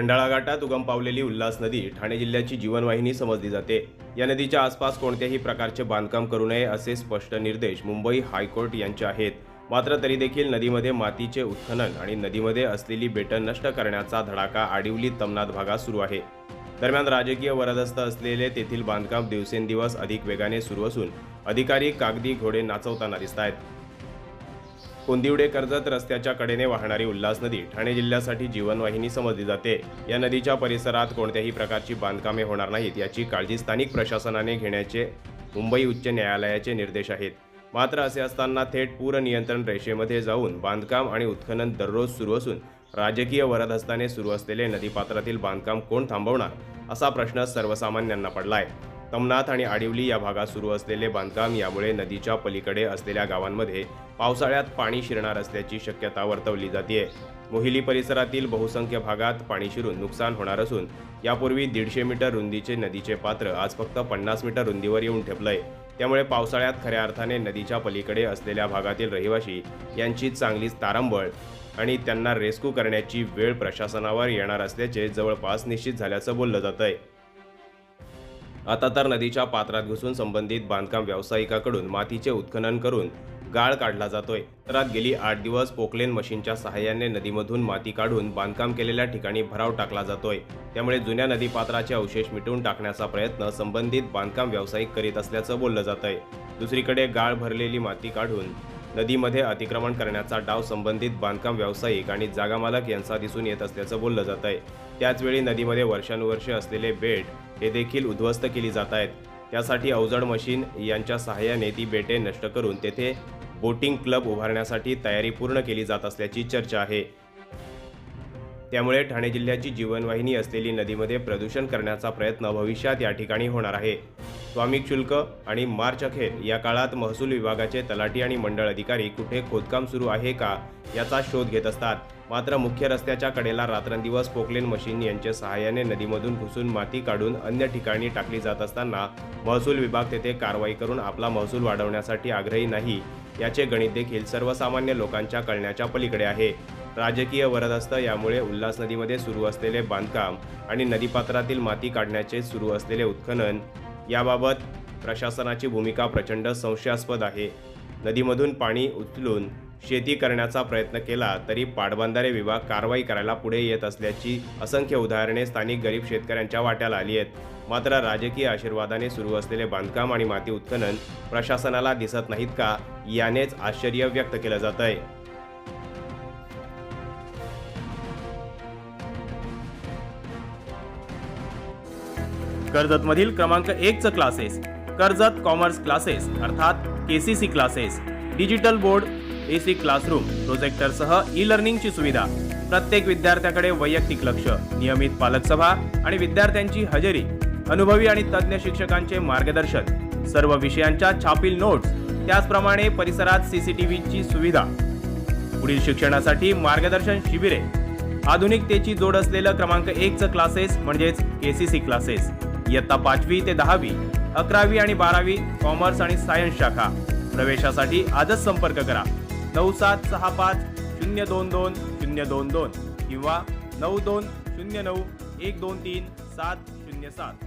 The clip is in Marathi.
खंडाळा घाटात उगम पावलेली उल्हास नदी ठाणे जिल्ह्याची जीवनवाहिनी समजली जाते. या नदीच्या आसपास कोणत्याही प्रकारचे बांधकाम करू नये असे स्पष्ट निर्देश मुंबई हायकोर्ट यांचे आहेत. मात्र तरी देखील नदीमध्ये मातीचे उत्खनन आणि नदीमध्ये असलेली बेटं नष्ट करण्याचा धडाका आडिवली तमनाद भागात सुरू आहे. दरम्यान राजकीय वरदस्त असलेले तेथील बांधकाम दिवसेंदिवस अधिक वेगाने सुरू असून अधिकारी कागदी घोडे नाचवताना दिसत आहेत कोंदिवडे कर्जत रस्त्याच्या कडेने वाहणारी उल्हास नदी ठाणे जिल्ह्यासाठी जीवनवाहिनी समजली जाते. या नदीच्या परिसरात कोणत्याही प्रकारची बांधकामे होणार नाहीत याची काळजी स्थानिक प्रशासनाने घेण्याचे मुंबई उच्च न्यायालयाचे निर्देश आहेत. मात्र असे असताना थेट पूर नियंत्रण रेषेमध्ये जाऊन बांधकाम आणि उत्खनन दररोज सुरू असून राजकीय वरदहस्ताने सुरू असलेले नदीपात्रातील बांधकाम कोण थांबवणार असा प्रश्न सर्वसामान्यांना पडला आहे तमनाथ आणि आडिवली या भागात सुरू असलेले बांधकाम यामुळे नदीच्या पलीकडे असलेल्या गावांमध्ये पावसाळ्यात पाणी शिरणार असल्याची शक्यता वर्तवली जाते मोहिली परिसरातील बहुसंख्य भागात पाणी शिरून नुकसान होणार असून यापूर्वी दीडशे मीटर रुंदीचे नदीचे पात्र आज फक्त पन्नास मीटर रुंदीवर येऊन ठेपलंय. त्यामुळे पावसाळ्यात खऱ्या अर्थाने नदीच्या पलीकडे असलेल्या भागातील रहिवाशी यांची चांगलीच तारंबळ आणि त्यांना रेस्क्यू करण्याची वेळ प्रशासनावर येणार असल्याचे जवळपास निश्चित झाल्याचं बोललं जात आहे आता तर नदीच्या पात्रात घुसून संबंधित बांधकाम व्यावसायिकाकडून मातीचे उत्खनन करून गाळ काढला जातोय. तर गेली आठ दिवस पोकलेन मशीनच्या सहाय्याने नदीमधून माती काढून बांधकाम केलेल्या ठिकाणी भराव टाकला जातोय. त्यामुळे जुन्या नदीपात्राचे अवशेष मिटवून टाकण्याचा प्रयत्न संबंधित बांधकाम व्यावसायिक करीत असल्याचं बोललं जात आहे दुसरीकडे गाळ भरलेली माती काढून नदीमध्ये अतिक्रमण करण्याचा डाव संबंधित बांधकाम व्यावसायिक आणि जागामालक यांचा दिसून येत असल्याचं बोललं जात आहे. त्याचवेळी नदीमध्ये वर्षानुवर्षे असलेले बेट हे देखील उद्ध्वस्त केली जात आहेत. त्यासाठी अवजड मशीन यांच्या सहाय्याने ती बेटे नष्ट करून तेथे बोटिंग क्लब उभारण्यासाठी तयारी पूर्ण केली जात असल्याची चर्चा आहे. त्यामुळे ठाणे जिल्ह्याची जीवनवाहिनी असलेली नदीमध्ये प्रदूषण करण्याचा प्रयत्न भविष्यात या ठिकाणी होणार आहे. स्वामिक शुल्क आणि मार्च अखेर या काळात महसूल विभागाचे तलाठी आणि मंडळ अधिकारी कुठे खोदकाम सुरू आहे का याचा शोध घेत असतात. मात्र मुख्य रस्त्याच्या कडेला रात्रंदिवस पोकलेन मशीन यांच्या सहाय्याने नदीमधून घुसून माती काढून अन्य ठिकाणी टाकली जात असताना महसूल विभाग तेथे कारवाई करून आपला महसूल वाढवण्यासाठी आग्रही नाही. याचे गणित देखील सर्वसामान्य लोकांच्या कळण्याच्या पलीकडे आहे. राजकीय वरदहस्त यामुळे उल्हास नदीमध्ये सुरू असलेले बांधकाम आणि नदीपात्रातील माती काढण्याचे सुरू असलेले उत्खनन याबाबत प्रशासनाची भूमिका प्रचंड संशयास्पद आहे. नदीमधून पाणी उचलून शेती करण्याचा प्रयत्न केला तरी पाटबंधारे विभाग कारवाई करायला पुढे येत असल्याची असंख्य उदाहरणे स्थानिक गरीब शेतकऱ्यांच्या वाट्याला आली आहेत. मात्र राजकीय आशीर्वादाने सुरू असलेले बांधकाम आणि माती उत्खनन प्रशासनाला दिसत नाहीत का? यानेच आश्चर्य व्यक्त केलं जात आहे कर्जतमधील क्रमांक एकचं क्लासेस कर्जत कॉमर्स क्लासेस अर्थात KCC classes digital board AC classroom प्रोजेक्टरसह e लर्निंगची सुविधा प्रत्येक विद्यार्थ्याकडे वैयक्तिक लक्ष नियमित पालक सभा आणि विद्यार्थ्यांची हजेरी अनुभवी आणि तज्ज्ञ शिक्षकांचे मार्गदर्शन सर्व विषयांच्या छापील नोट्स त्याचप्रमाणे परिसरात सीसीटीव्हीची सुविधा. पुढील शिक्षणासाठी मार्गदर्शन शिबिरे. आधुनिकतेची जोड असलेलं क्रमांक एकचं क्लासेस म्हणजेच केसीसी क्लासेस इयत्ता पाचवी ते दहावी अकरावी आणि बारावी कॉमर्स आणि सायन्स शाखा. प्रवेशासाठी आजच संपर्क करा. नऊ सात सहा पाच शून्य दोन दोन शून्य दोन दोन किंवा नऊ दोन शून्य नऊ एक दोन तीन सात शून्य सात.